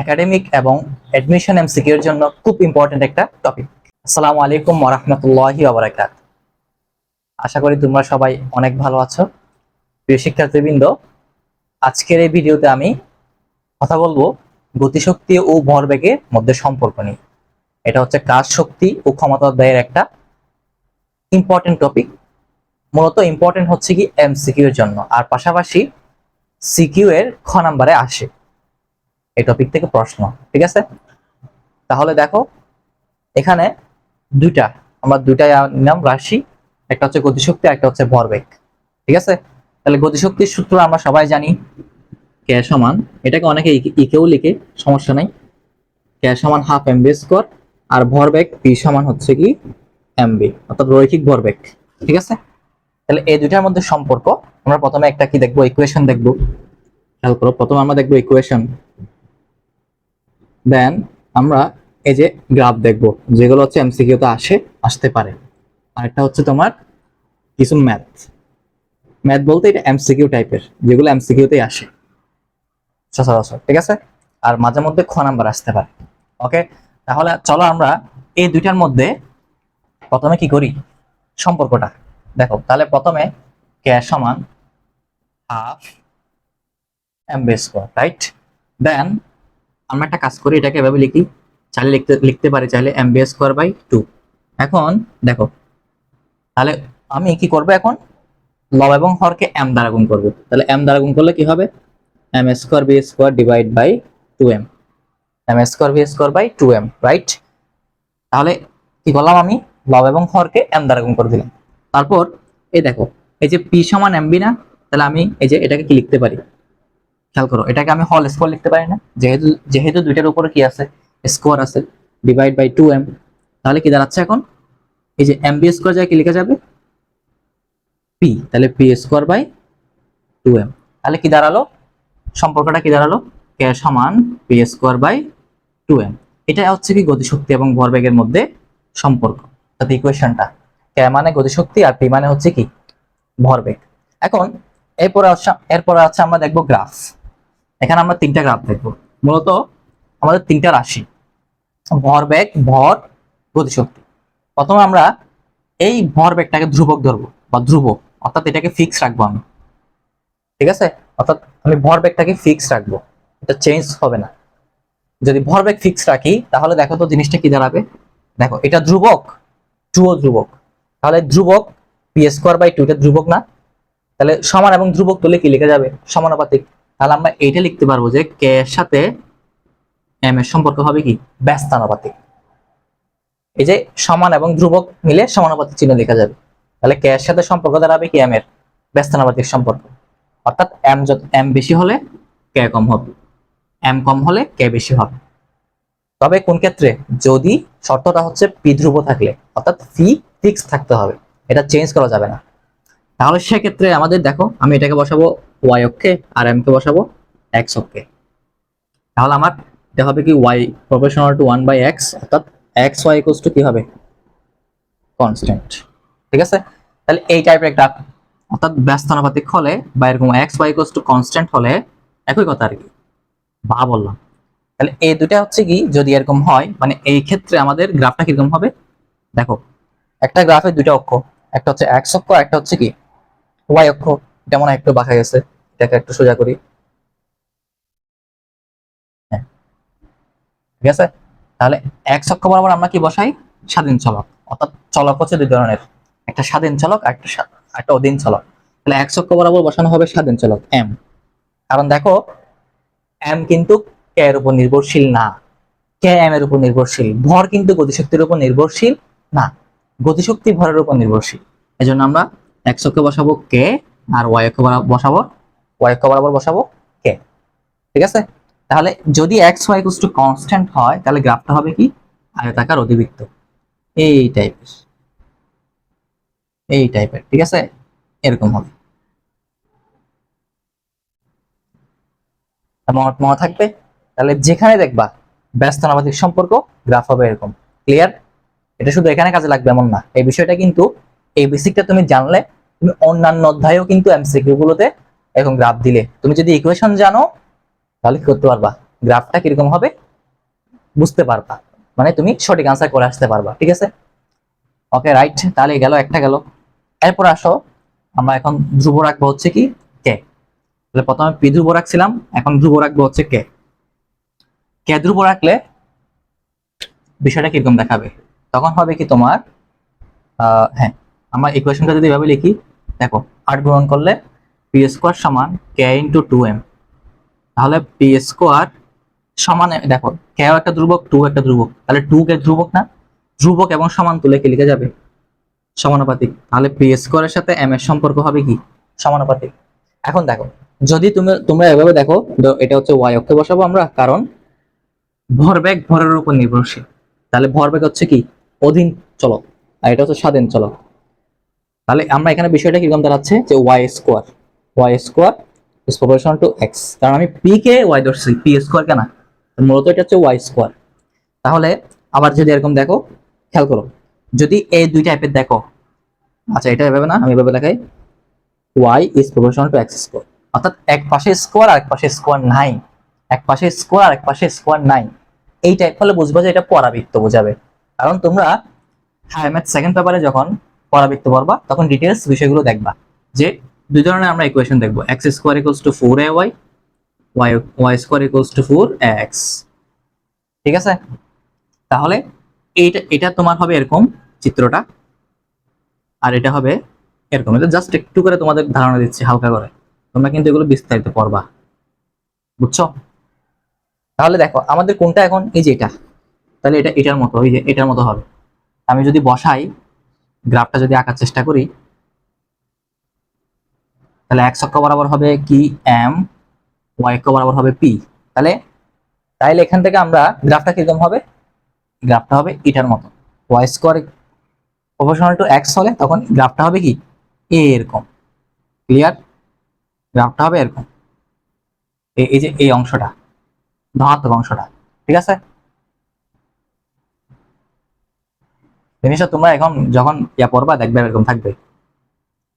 Academic এবং admission MCQ এর জন্য খুব ইম্পর্টেন্ট একটা টপিক আসসালামু আলাইকুম ওরহমতুল্লাহি ওবরাকাত আশা করি তোমরা সবাই অনেক ভালো আছো। প্রিয় শিক্ষার্থীবৃন্দ, আজকের এই ভিডিওতে আমি কথা বলব গতিশক্তি ও ভরবেগের মধ্যে সম্পর্ক নিয়ে। এটা হচ্ছে কাজ শক্তি ও ক্ষমতা অধ্যায়ের একটা ইম্পর্টেন্ট টপিক মূলত ইম্পর্টেন্ট হচ্ছে কি এমসিকিউ এর জন্য। আর পাশাপাশি সিকিউ এর খ নাম্বারে আসে। এই টপিক থেকে প্রশ্ন, ঠিক আছে? তাহলে দেখো, এখানে দুইটা, আমরা দুইটা নিলাম রাশি, একটা হচ্ছে গতিশক্তি একটা হচ্ছে ভরবেগ, ঠিক আছে? তাহলে গতিশক্তির সূত্র আমরা সবাই জানি কে সমান, এটাকে অনেকে ইকেও লিখে, সমস্যা নাই। কে সমান হাফ এম বি স্কোয়ার আর ভরবেগ পি সমান হচ্ছে কি এম বি অর্থাৎ রৈখিক ভরবেগ, ঠিক আছে? তাহলে এই দুইটার মধ্যে সম্পর্ক, আমরা প্রথমে একটা কি দেখব ইকুয়েশন দেখব। খেয়াল করো, প্রথমে আমরা দেখব ইকুয়েশন দেন আমরা এই যে গ্রাফ দেখব, যেগুলো হচ্ছে এমসিকিউতে আসে, আসতে পারে। আর একটা হচ্ছে তোমার কিছু ম্যাথ ম্যাথ বলতে এটা এমসিকিউ টাইপের যেগুলো এমসিকিউতেই আসে। সচরাচর, ঠিক আছে? আর মাঝে মধ্যে খ নাম্বার আসতে পারে। ওকে তাহলে চলো আমরা এই দুইটার মধ্যে প্রথমে কি করি? সম্পর্কটা দেখো। তাহলে প্রথমে কে সমান half M V square right then আমরা একটা কাজ করি, এটাকে এভাবে লিখি। চাইলে লিখতে লিখতে পারি, চাইলে M V square by two এখন দেখো, তাহলে আমি কি করব এখন? লব এবং হরকে এম দ্বারা গুণ করব। তাহলে এম দ্বারা গুণ করলে কি হবে? M square V square divide by two M M square V square by two M right তাহলে কি করলাম আমি? লব এবং হরকে এম দ্বারা গুণ করে দিলাম। তারপর, এই দেখো, এই যে পি সমান এমবি না? তাহলে আমি এই যে এটাকে কি লিখতে পারি? খেয়াল করো, এটাকে আমি হল স্কোয়ার লিখতে পারি না। যেহেতু যেহেতু দুইটার উপরে কি আছে? স্কোয়ার আছে ডিভাইড বাই টু এম তাহলে কি দাঁড়াচ্ছে এখন? এই যে এম বি স্কোয়ার যায় কি লেখা যাবে? পি তাহলে P square by two M তাহলে কি দাঁড়াল? সম্পর্কটা কি দাঁড়াল? কে সমান P square by two M এটা হচ্ছে কি গতিশক্তি এবং ভরবেগের মধ্যে সম্পর্ক। তাতে ইকুয়েশনটা কে মানে গতিশক্তি আর পি মানে হচ্ছে কি? ভরবেগ। এখন, এরপরে এরপরে আছে আমরা দেখব গ্রাফ এখানে আমরা তিনটা গ্রাফ দেখব। মূলত আমাদের তিনটা রাশি, ভর ভরবেগ ভর গতিশক্তি। প্রথমে আমরা এই ভর ভরবেগটাকে ধ্রুবক ধরবো, বা ধ্রুব অর্থাৎ এটাকে ফিক্স রাখব আমি। ঠিক আছে? অর্থাৎ আমি ভর ভরবেগটাকে ফিক্স রাখব। এটা চেঞ্জ হবে না। যদি ভর ভরবেগ ফিক্স রাখি, তাহলে দেখো তো জিনিসটা কি দাঁড়াবে? দেখো, এটা ধ্রুবক টু ধ্রুবক। তাহলে ধ্রুবক পি স্কোয়ার বাই টু এটা ধ্রুবক না? তাহলে সমান এবং ধ্রুবক তুলে কি লেখা যাবে? সমানুপাতিক। তাহলে আমরা এইটা লিখতে পারব যে কে এর সাথে এম এর সম্পর্ক হবে কি? ব্যস্তানুপাতিক। এই যে সমান এবং ধ্রুবক মিলে সমানুপাতিক চিহ্ন লেখা যাবে। তাহলে কে এর সাথে সম্পর্ক দাঁড়াবে কি? এম এর ব্যস্তানুপাতিক সম্পর্ক। অর্থাৎ এম যত এম বেশি হলে কে কম হবে। এম কম হলে কে বেশি হবে। তবে কোন ক্ষেত্রে? যদি শর্তটা হচ্ছে পি ধ্রুব থাকলে, অর্থাৎ ফি ফিক্স থাকতে হবে। এটা চেঞ্জ করা যাবে না। তাহলে সেক্ষেত্রে আমাদের দেখো, আমি এটাকে বসাবো ওয়াই অক্ষে আর এম কে বসাবো এক্স অক্ষে। তাহলে আমার এটা হবে কি Y proportional to one by X অর্থাৎ এক্স ওয়াই ইকুয়ালস টু কি হবে? কনস্ট্যান্ট ঠিক আছে? তাহলে এই টাইপের একটা, অর্থাৎ ব্যস্তানুপাতিক হলে বা এরকম X Y equals to constant হলে একই কথা আর কি। বা বললাম। তাহলে এই দুটা হচ্ছে কি, যদি এরকম হয় মানে এই ক্ষেত্রে আমাদের গ্রাফটা কীরকম হবে? দেখো, একটা গ্রাফে দুইটা অক্ষ, একটা হচ্ছে এক্স অক্ষ, একটা হচ্ছে কি ওয়াই অক্ষ, এটা মনে একটু বাঁকা গেছে। এটাকে একটু সোজা করি। হ্যাঁ। ঠিক আছে? তাহলে এক্স অক্ষ বরাবর আমরা কি বসাই? স্বাধীন চলক। অর্থাৎ চলক হচ্ছে দুই ধরনের। একটা স্বাধীন চলক, একটা একটা অধীন চলক। তাহলে এক্স অক্ষ বরাবর বসানো হবে স্বাধীন চলক এম কারণ দেখো এম কিন্তু কে এর উপর নির্ভরশীল না। কে এম এর উপর নির্ভরশীল। ভর কিন্তু গতিশক্তির উপর নির্ভরশীল না। গতিশক্তি ভরের উপর নির্ভরশীল। এজন্য আমরা এক্স অক্ষে বসাবো কে আর ওয়াই অক্ষ বসাবো ওয়াই অক্ষ বরাবর বসাবো কে ঠিক আছে? তাহলে যদি এক্স ওয়াই টু কনস্ট্যান্ট হয়, তাহলে গ্রাফটা হবে কি? আয়তাকার অধিবৃত্ত। এই টাইপের এই টাইপের ঠিক আছে? এরকম হবে। মনে থাকবে? তাহলে যেখানে দেখবা ব্যস্তানুপাতিক সম্পর্ক, গ্রাফ হবে এরকম। ক্লিয়ার এটা শুধু এখানে কাজে লাগবে, এমন না। এই বিষয়টা কিন্তু এই বেসিকটা তুমি জানলে, তুমি অন্যান্য অধ্যায়েও কিন্তু এমসিকিউ গুলোতে এরকম গ্রাফ দিলে। তুমি যদি ইকুয়েশন জানো, তাহলে কি করতে পারবা? গ্রাফটা কীরকম হবে? বুঝতে পারবা। মানে তুমি সঠিক আনসার করে আসতে পারবা, ঠিক আছে? ওকে রাইট তাহলে গেল, একটা গেল। এরপর আসো, আমরা এখন ধ্রুব রাখব হচ্ছে কি? কে তাহলে প্রথমে পি ধ্রুব রাখছিলাম, এখন ধ্রুব রাখব হচ্ছে কে কে ধ্রুব রাখলে বিষয়টা কীরকম দেখাবে? তখন হবে কি তোমার হ্যাঁ আমরা ইকুয়েশনটা যদি এভাবে লিখি, দেখো, আট গ্রহণ করলে পি স্কোয়ার সমান কে ইন্টু টু এম তাহলে পি স্কোয়ার সমান, দেখো কে একটা ধ্রুবক টু একটা ধ্রুবক। তাহলে টু কে ধ্রুবক না? ধ্রুবক এবং সমান তুলে কি লিখে যাবে? সমানুপাতিক। তাহলে পি স্কোয়ারের সাথে এম এর সম্পর্ক হবে কি? সমানুপাতিক। এখন দেখো, যদি তুমি, তোমরা এভাবে দেখো এটা হচ্ছে ওয়াই অক্ষে বসাবো আমরা, কারণ ভরবেগ ভরের উপর নির্ভরশীল। তাহলে ভরবেগ হচ্ছে কি? অধীন চলক। আর এটা হচ্ছে স্বাধীন চলক। তাহলে আমরা এখানে বিষয়টা কীরকম দাঁড়াচ্ছে? যে Y square Y square is proportional to X কারণ আমি পি কে ওয়াই ধরছি পি স্কোয়ার কেনা মূলত এটা হচ্ছে ওয়াই স্কোয়ার তাহলে আবার যদি এরকম দেখো, খেয়াল করো, যদি এই দুই টাইপের দেখো আচ্ছা এটা এভাবে না, আমি এভাবে দেখাই। Y is proportional to x square অর্থাৎ এক পাশে স্কোয়ার আর এক পাশে স্কোয়ার নাই এক পাশে স্কোয়ার আর এক পাশে স্কোয়ার নাই এই টাইপ হলে বুঝব যে এটা পরাবৃত্ত বোঝাবে। কারণ তোমরা হায়ার ম্যাথ সেকেন্ড পেপারে যখন পরাবৃত্ত পড়বা তখন ডিটেলস বিষয়গুলো দেখবা। যে দুই ধরনের আমরা ইকুয়েশন দেখব x square equals to four a y y y square equals to four x ঠিক আছে? তাহলে এইটা, এটা তোমার হবে এরকম চিত্রটা, আর এটা হবে এরকম। এটা জাস্ট একটু করে তোমাদের ধারণা দিচ্ছি হালকা করে। তোমরা কিন্তু এগুলো বিস্তারিত পড়বা। বুঝছ? তাহলে দেখো, আমাদের কোনটা এখন, এই যে এটা। তাহলে এটা, এটার মতো, এই যে এটার মতো হবে। আমি যদি বসাই গ্রাফটা যদি আঁকার চেষ্টা করি, তাহলে এক অক্ষ বরাবর হবে কি? এম ওয়াই অক্ষ বরাবর হবে পি তাহলে, তাইলে এখান থেকে আমরা গ্রাফটা কীরকম হবে? গ্রাফটা হবে এটার মতো। Y square professional to x হলে তখন গ্রাফটা হবে কি? এ এরকম। ক্লিয়ার গ্রাফটা হবে এরকম। এই যে এই অংশটা, ধনাত্মক অংশটা, ঠিক আছে? জিনিসটা তোমরা এখন যখন ইয়া পড়বা, দেখবে এরকম থাকবে।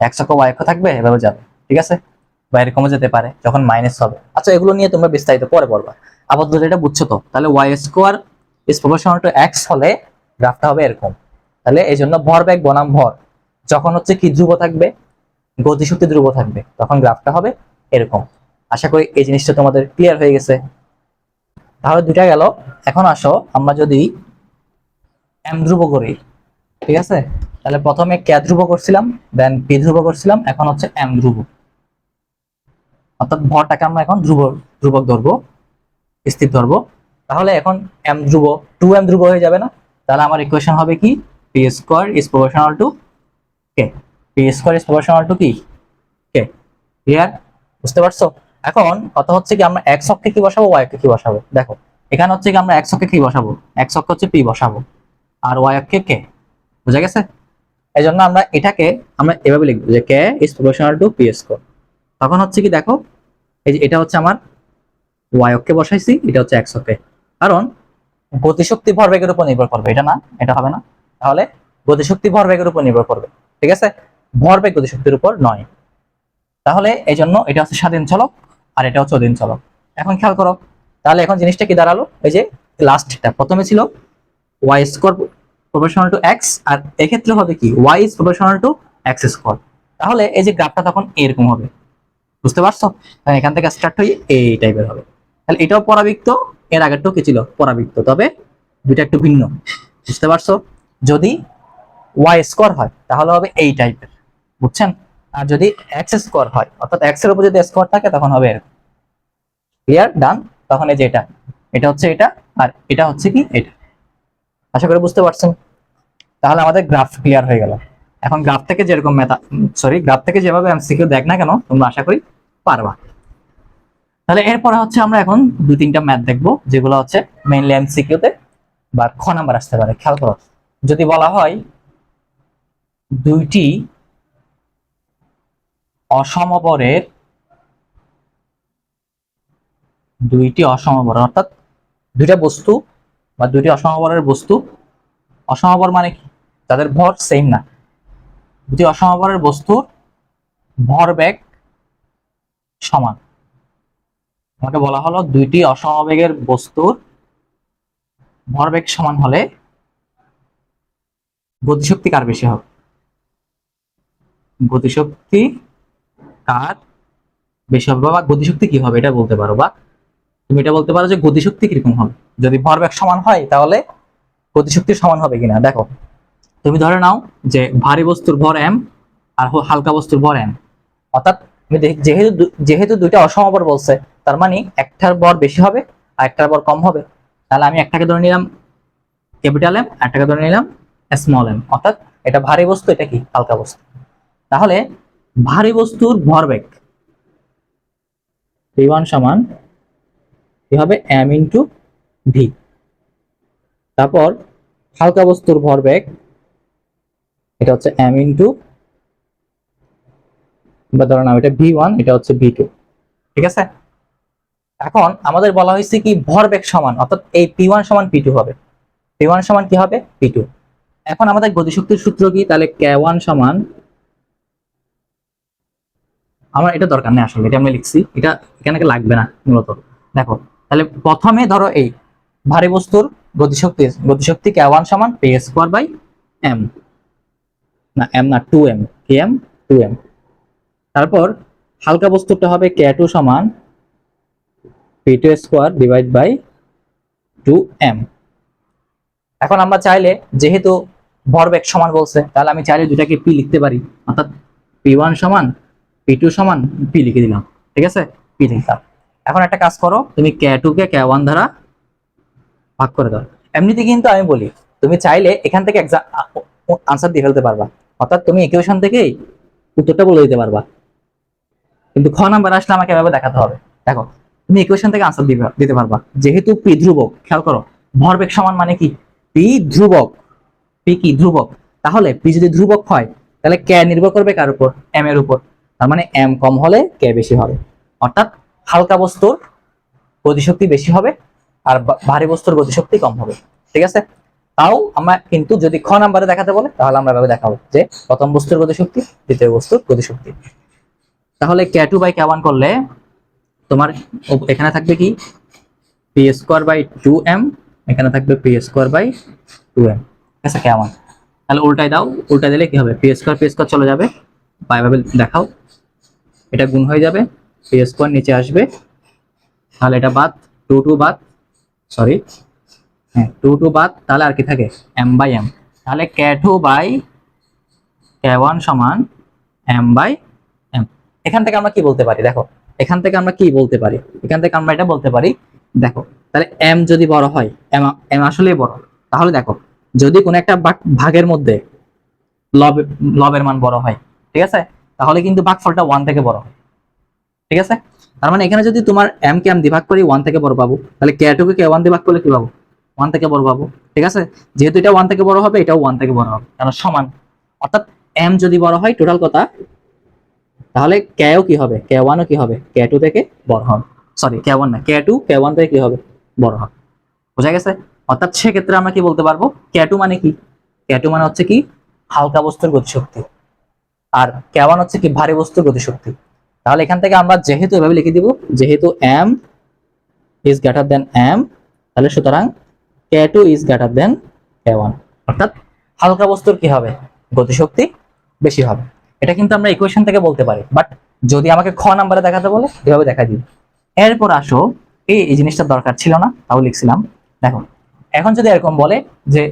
একশো ওয়াই অক্ষ থাকবে, এভাবে যাবে, ঠিক আছে? বা এরকমও যেতে পারে, যখন মাইনাস হবে। আচ্ছা এগুলো নিয়ে তোমরা বিস্তারিত পরে পড়বা। আপাতত এটা বুঝছ তো? তাহলে y square is proportional to x হলে গ্রাফটা হবে এরকম। তাহলে এই জন্য ভর ভরবেগ বনাম ভর। যখন হচ্ছে কি ধ্রুব থাকবে, গতিশক্তি ধ্রুব থাকবে, তখন গ্রাফটা হবে এরকম। আশা করি এই জিনিসটা তোমাদের ক্লিয়ার হয়ে গেছে। তাহলে দুইটা গেল। এখন আসো, আমরা যদি এম ধ্রুব করি। ঠিক আছে? তাহলে প্রথমে কে ধ্রুব করছিলাম দেন পি ধ্রুব করছিলাম, এখন হচ্ছে এম ধ্রুব। অর্থাৎ ভরটাকে আমরা এখন ধ্রুব, ধ্রুবক ধরবো, স্থির ধরবো। তাহলে এখন এম ধ্রুব টু এম ধ্রুব হয়ে যাবে না? তাহলে আমার ইকুয়েশন হবে কি? P square is proportional to k p square is proportional to কি? কে ক্লিয়ার বুঝতে পারছ? এখন কথা হচ্ছে কি, আমরা এক্স অক্ষে কি বসাবো ওয়াই অক্ষে কি বসাবো? দেখো, এখানে হচ্ছে কি, আমরা এক্স অক্ষে কি বসাবো? এক্স অক্ষ হচ্ছে পি বসাবো। আর ওয়াই অক্ষে কে বুঝা গেছে? এই জন্য আমরা এটাকে, আমরা এভাবে লিখব যে k is proportional to p square তখন হচ্ছে কি দেখো, এই যে এটা হচ্ছে আমার ওয়াই অক্ষে বসাইছি, এটা হচ্ছে এক্স অক্ষে। কারণ গতিশক্তি ভরবেগের উপর নির্ভর করবে, এটা না? এটা হবে না? তাহলে গতিশক্তি ভরবেগের উপর নির্ভর করবে, ঠিক আছে? ভরবেগ গতিশক্তির উপর নয়। তাহলে এই জন্য এটা হচ্ছে স্বাধীন চলক, আর এটা হচ্ছে অধীন চলক। এখন খেয়াল করো, তাহলে এখন জিনিসটা কি দাঁড়াল? এই যে লাস্টটা প্রথমে ছিল y square professional to x আর এক্ষেত্রে হবে কি y is professional to x square তাহলে এই যে গ্রাফটা তখন এরকম হবে। বুঝতে পারছ? তাহলে এখান থেকে স্টার্ট হয়ে এই টাইপের হবে। তাহলে এটাও পরাবৃত্ত, এর আগেরটাও কি ছিল? পরাবৃত্ত। তবে দুইটা একটু ভিন্ন। বুঝতে পারছ? যদি ওয়াই স্কোয়ার হয়, তাহলে হবে এই টাইপের বুঝছেন? আর যদি এক্স স্কোয়ার হয়, অর্থাৎ এক্সের উপর যদি স্কোয়ার থাকে, তখন হবে এরকম। ক্লিয়ার ডান তখন এই যে এটা। এটা হচ্ছে এটা, আর এটা হচ্ছে কি? এটা। আশা করি বুঝতে পারছেন। তাহলে আমাদের গ্রাফ ক্লিয়ার হয়ে গেল। এখন গ্রাফ থেকে যেরকম মেথা সরি গ্রাফ থেকে যেভাবে এমসিকিউ দেখ না কেন, তোমরা আশা করি পারবা। তাহলে এরপরে হচ্ছে আমরা এখন দুই তিনটা ম্যাথ দেখব, যেগুলো হচ্ছে মেইনলি এমসিকিউতে বা খ নাম্বার আসতে পারে, খেয়াল করো। যদি বলা হয় দুইটি অসমবরের দুইটি অসমবর অর্থাৎ দুইটা বস্তু বা দুইটি অসমবরের বস্তু, অসমবর মানে কি? তাদের ভর সেম না। দুটি অসমবরের বস্তুর ভরবেগ সমান। আমাকে বলা হলো দুইটি অসমবেগের বস্তুর ভরবেগ সমান হলে গতিশক্তি কার বেশি হবে? গতিশক্তি কার বেশি হবে বা গতিশক্তি কি হবে এটা বলতে পারো বা তুমি এটা বলতে পারো যে গতিশক্তি কীরকম হবে। যদি ভরবেগ সমান হয়, তাহলে গতিশক্তি সমান হবে কিনা? দেখো, তুমি ধরে নাও যে ভারী বস্তুর ভর এম আর হালকা বস্তুর ভর এম অর্থাৎ যেহেতু যেহেতু দুইটা অসমাবর বলছে, তার মানে একটার ভর বেশি হবে আর একটার ভর কম হবে। তাহলে আমি একটাকে ধরে নিলাম ক্যাপিটাল এম একটাকে ধরে নিলাম স্মল এম অর্থাৎ এটা ভারী বস্তু, এটা কি? হালকা বস্তু। তাহলে ভারী বস্তুর ভরবেগ ভি ওয়ান সমান কি হবে? M into v. তারপর হালকা বস্তুর ভরবেগ, এটা হচ্ছে এম ইন্টু বা ধরো নাম এটা ভি ওয়ান এটা হচ্ছে ভি টু ঠিক আছে? এখন আমাদের বলা হয়েছে কি ভরবেগ সমান, অর্থাৎ এই পি ওয়ান সমান পি টু হবে। পি ওয়ান সমান কি হবে? পি টু এখন আমাদের গতিশক্তির সূত্র কি? তাহলে কে ওয়ান সমান, আমার এটা দরকার নেই আসলে, এটা আমি লিখছি, এটা এখানে লাগবে না মূলত। দেখো, তাহলে প্রথমে ধরো এই ভারী বস্তুর গতিশক্তি গতিশক্তি কে ওয়ান সমান? পি স্কোয়ার বাই এম না এম না two m k m two m তারপর হালকা বস্তুটা হবে কে টু সমান p two square divide by two m এখন আমরা চাইলে যেহেতু ভরবেগ সমান বলছে, তাহলে আমি চাইলে দুটাকে পি লিখতে পারি। অর্থাৎ পি ওয়ান সমান পি টু সমান পি লিখে দিলাম। ঠিক আছে? পি লিখলাম। এখন একটা কাজ করো, তুমি কে টু কে কে ওয়ান দ্বারা ভাগ করে দাও। এমনিতে কিন্তু আমি বলি, তুমি চাইলে এখান থেকে আনসার দিয়ে ফেলতে পারবা। অর্থাৎ তুমি ইকুয়েশন থেকেই উত্তরটা বলে দিতে পারবা। কিন্তু খ নাম্বার আসলে আমাকে এভাবে দেখাতে হবে। দেখো, তুমি ইকুয়েশন থেকে আনসার দিতে পারবা। যেহেতু পি ধ্রুবক, খেয়াল করো ভরবেগ সমান মানে কি? পি ধ্রুবক। পি কি? ধ্রুবক। তাহলে পি যদি ধ্রুবক হয়, তাহলে কে নির্ভর করবে কার উপর? এম এর উপর। তার মানে এম কম হলে কে বেশি হবে? অর্থাৎ হালকা বস্তুর গতিশক্তি বেশি হবে আর ভারী বস্তুর গতিশক্তি কম হবে, ঠিক আছে? তাও আমরা কিন্তু যদি খ নাম্বারে দেখাতে বলে, তাহলে আমরা এভাবে দেখাবো যে প্রথম বস্তুর গতিশক্তি, দ্বিতীয় বস্তুর গতিশক্তি। তাহলে কে টু বাই কে করলে তোমার এখানে থাকবে কি? P square by two m এখানে থাকবে p square by two m ঠিক আছে কে তাহলে উল্টাই দাও উল্টাই দিলে কি হবে? পি স্কোয়ার পি স্কোয়ার চলে যাবে বা এভাবে দেখাও, এটা গুণ হয়ে যাবে পি স্কোয়ার নিচে আসবে, তাহলে এটা বাদ টু টু বাদ সরি হ্যাঁ টু টু বাদ, তাহলে আর কি থাকে? এম বাই এম তাহলে k two by k one সমান এম বাই এম এখান থেকে আমরা কি বলতে পারি? দেখো, এখান থেকে আমরা কি বলতে পারি? এখান থেকে আমরা এটা বলতে পারি, দেখো, তাহলে এম যদি বড় হয় এম এম আসলেই বড়। তাহলে দেখো, যদি কোনো একটা ভাগ- ভাগের মধ্যে লব, লবের মান বড় হয়, ঠিক আছে? তাহলে কিন্তু ভাগফলটা ওয়ান থেকে বড় হয়। ঠিক আছে? তার মানে এখানে যদি তোমার এম কে এম দিয়ে ভাগ করি ওয়ান থেকে বড় পাবো। তাহলে কে টু কে ওয়ান দিয়ে ভাগ করলে কি পাবো? ওয়ান থেকে বড় পাবো। ঠিক আছে? যেহেতু এটা ওয়ান থেকে বড় হবে, এটাও ওয়ান থেকে বড় হবে। কারণ সমান। অর্থাৎ এম যদি বড় হয় টোটাল কথা তাহলে কেও কি হবে? কে ওয়ানও কি হবে? কে টু থেকে বড় হবে। সরি কে ওয়ান না কে টু কে ওয়ান থেকে কি হবে? বড় হবে। বোঝা গেছে? অর্থাৎ সেক্ষেত্রে আমরা কি বলতে পারব? কে টু মানে কি? কে টু মানে হচ্ছে কি? হালকা বস্তুর গতিশক্তি। আর কে ওয়ান হচ্ছে কি? ভারী বস্তুর গতিশক্তি। তাহলে এখান থেকে আমরা যেহেতু এভাবে লিখে দিব, যেহেতু m is greater than m তাহলে সুতরাং k two is greater than k one অর্থাৎ হালকা বস্তুর কি হবে? গতিশক্তি বেশি হবে। এটা কিন্তু আমরা ইকুয়েশন থেকে বলতে পারি। বাট যদি আমাকে খ নাম্বারে দেখাতে বলে, এভাবে দেখা দিই। এরপর আসো, এই এই জিনিসটা দরকার ছিল না, তাও লিখছিলাম। দেখো, এখন যদি এরকম বলে যে,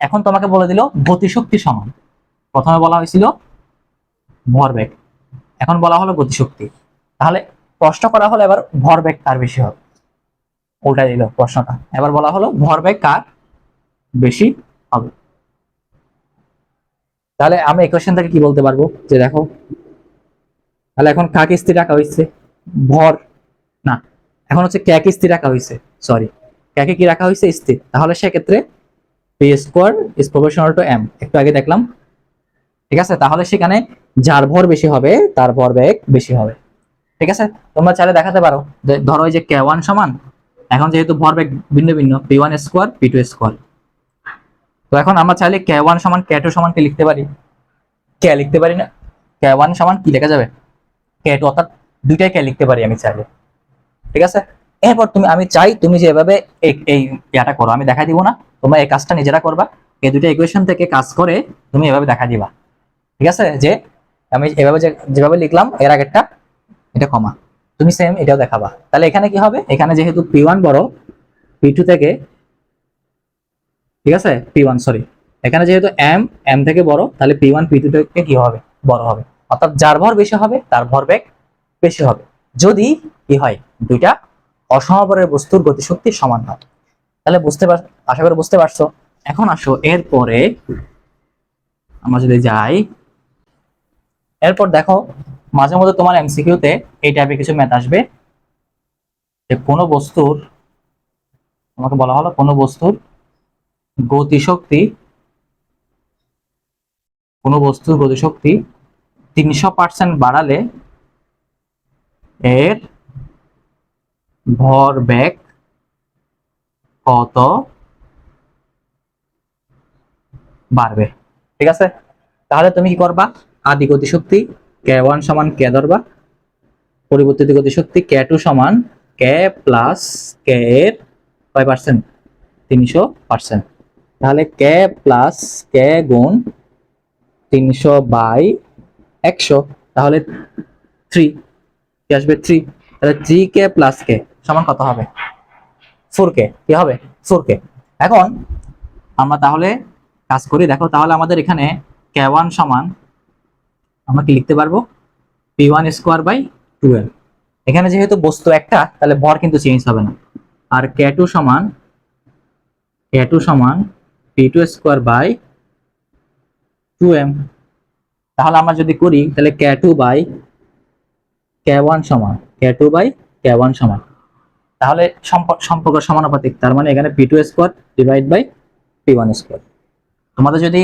এখন তোমাকে বলে দিল গতিশক্তি সমান। প্রথমে বলা হয়েছিল ভরবেগ। এখন বলা হলো গতিশক্তি। তাহলে প্রশ্ন করা হলো এবার ভরবেগ কার বেশি হবে? উল্টাই দিল প্রশ্নটা। এবার বলা হলো ভরবেগ কার বেশি হবে? তাহলে আমরা ইকুয়েশন থেকে কি বলতে পারব? যে দেখো, তাহলে এখন কাকে স্থির রাখা হয়েছে? ভর, না, এখন হচ্ছে ক্যাকে স্থির রাখা হয়েছে সরি ক্যাকে কি রাখা হয়েছে? স্থির। তাহলে সেক্ষেত্রে p square is professional to m একটু আগে দেখলাম। ঠিক আছে? তাহলে সেখানে যার ভর বেশি হবে, তার ভর বেগ বেশি হবে। ঠিক আছে? তোমরা চাইলে দেখাতে পারো ধরো এই যে কে ওয়ান সমান, এখন যেহেতু ভর বেগ ভিন্ন ভিন্ন, p one square, p two square. তো এখন আমরা চাইলে কে ওয়ান সমান কে টু সমান কি লিখতে পারি। কে লিখতে পারি না? কে ওয়ান সমান কি লেখা যাবে? কে টু, অর্থাৎ দুইটাই কে লিখতে পারি আমি চাইলে। ঠিক আছে? এরপর তুমি, আমি চাই তুমি যেভাবে এই- ইয়াটা করো, আমি দেখাই দিব না, তোমরা এই কাজটা নিজেরা করবা। এই দুটো ইকুয়েশন থেকে কাজ করে তুমি এভাবে দেখা দিবা। ঠিক আছে? যে আমি এভাবে যেভাবে লিখলাম, এর আগেরটা, এটা কমা তুমি সেম এটাও দেখাবা। তাহলে এখানে কি হবে? এখানে যেহেতু পি ওয়ান বড় পি টু থেকে, ঠিক আছে? পি ওয়ান সরি এখানে যেহেতু এম এম থেকে বড়, তাহলে পি ওয়ান পি টু থেকে কি হবে? বড় হবে। অর্থাৎ যার ভর বেশি হবে, তার ভরবেগ বেশি হবে। যদি কি হয়? দুইটা অসমাবরের বস্তুর গতিশক্তি সমান হয়। তাহলে বুঝতে পার, আশা করি বুঝতে পারছ। এখন আসো, এরপরে আমরা যদি যাই এরপর দেখো, মাঝে মধ্যে তোমার এমসিকিউতে এই টাইপের কিছু ম্যাথ আসবে। যে কোনো বস্তুর, তোমাকে বলা হলো কোনো বস্তুর গতিশক্তি, কোনো বস্তুর গতিশক্তি তিনশো পার্সেন্ট বাড়ালে এর ভরবেগ কত বাড়বে। ঠিক আছে? তাহলে তুমি কি করবা? আদি গতিশক্তি কে ওয়ান সমান কে ধরবা পরিবর্তিত গতিশক্তি, কে টু সমান কে প্লাস কে এর কয় পার্সেন্ট তিনশো পার্সেন্ট তাহলে কে প্লাস কে গুণ তিনশো বাই একশো, তাহলে থ্রি কি আসবে থ্রি তাহলে থ্রি কে প্লাস কে সমান কত হবে? Four k. কি হবে? Four k. এখন আমরা তাহলে কাজ করি। দেখো তাহলে আমাদের এখানে কে ওয়ান সমান আমরা কি লিখতে পারব? P one square by twelve এখানে যেহেতু বস্তু একটা, তাহলে ভর কিন্তু চেঞ্জ হবে না। আর কে টু সমান কে টু সমান p two square by two m তাহলে আমরা যদি করি, তাহলে k two by k one সমান k two by k one সমান। তাহলে সম্পর্ক সমানুপাতিক, তার মানে এখানে p two square divide by p one square তোমাদের যদি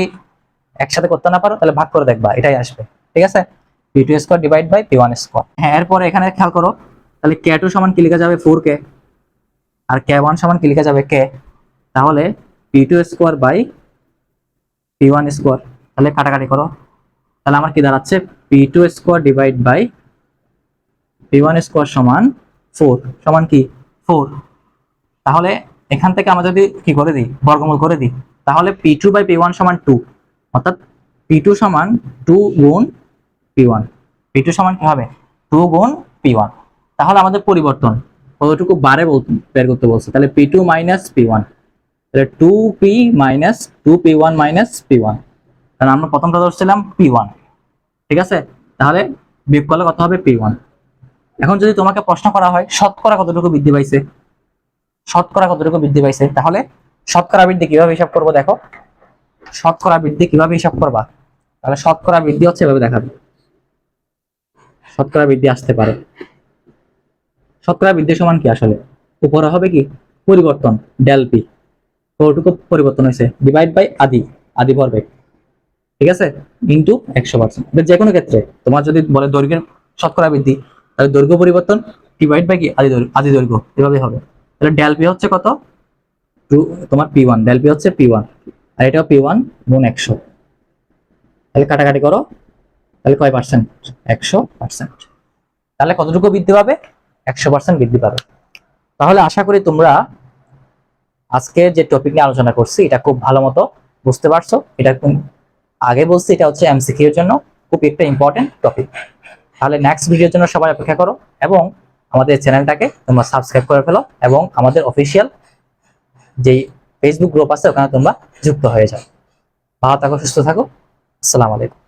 একসাথে করতে না পারো, তাহলে ভাগ করে দেখবা, এটাই আসবে। ঠিক আছে? P two square divide by p one square হ্যাঁ এরপরে এখানে খেয়াল করো, তাহলে কে টু সমান কি লেখা যাবে? ফোর কে আর কে ওয়ান সমান কি লেখা যাবে? কে তাহলে p two square by p one square তাহলে কাটাকাটি করো। তাহলে আমার কি দাঁড়াচ্ছে? P two square divide by p one square সমান ফোর সমান কি? ফোর তাহলে এখান থেকে আমরা যদি কি করে দিই? বর্গমূল করে দিই। তাহলে p two by p one সমান টু অর্থাৎ পি টু সমান টু গুণ পি ওয়ান পি টু সমান কি হবে? টু গুণ পি ওয়ান তাহলে আমাদের পরিবর্তন কতটুকু বারে বের করতে বলছে? তাহলে p two minus p one তাহলে two p minus two p one minus p one কারণ আমরা প্রথমটা ধরছিলাম পি ওয়ান ঠিক আছে? তাহলে বিয়োগ করলে কত হবে পি ওয়ান এখন যদি তোমাকে প্রশ্ন করা হয়, শতকরা কতটুকু বৃদ্ধি পাইছে? শতকরা কতটুকু বৃদ্ধি পাইছে? তাহলে শতকরা বৃদ্ধি কীভাবে হিসাব করব দেখো? শতকরা বৃদ্ধি কীভাবে হিসাব করবা? তাহলে শতকরা বৃদ্ধি হচ্ছে এভাবে দেখাবে। শতকরা বৃদ্ধি আসতে পারে। শতকরা বৃদ্ধি সমান কি আসলে? উপরে হবে কি? পরিবর্তন ডেল পি কতটুকু পরিবর্তন হয়েছে ডিভাইড বাই আদি আদি ভরবেগ। ঠিক আছে? ইন্টু একশো পার্সেন্ট যে কোনো ক্ষেত্রে, তোমার যদি বলে দৈর্ঘ্যের শতকরা বৃদ্ধি, তাহলে দৈর্ঘ্য পরিবর্তন ডিভাইড বাই কি? আদি দৈর্ঘ্য আদি দৈর্ঘ্য এভাবে হবে। তাহলে ডেল পি হচ্ছে কত? টু তোমার পি ওয়ান ডেল পি হচ্ছে পি ওয়ান আর এটাও পি ওয়ান গুণ একশো। তাহলে কাটাকাটি করো। তাহলে কয় পার্সেন্ট একশো পার্সেন্ট তাহলে কতটুকু বৃদ্ধি পাবে? একশো পার্সেন্ট বৃদ্ধি পাবে। তাহলে আশা করি তোমরা আজকে যে টপিক নিয়ে আলোচনা করছি, এটা খুব ভালো মতো বুঝতে পারছ। এটা আগে বলছি, এটা হচ্ছে এমসিকিউ এর জন্য খুব একটা ইম্পর্টেন্ট টপিক তাহলে নেক্সট ভিডিওর জন্য সবাই অপেক্ষা করো এবং আমাদের চ্যানেলটাকে তোমরা সাবস্ক্রাইব করে ফেলো এবং আমাদের অফিসিয়াল যেই ফেসবুক গ্রুপ আছে, ওখানে তোমরা যুক্ত হয়ে যাও। ভালো থাকো, সুস্থ থাকো। আসসালামু আলাইকুম।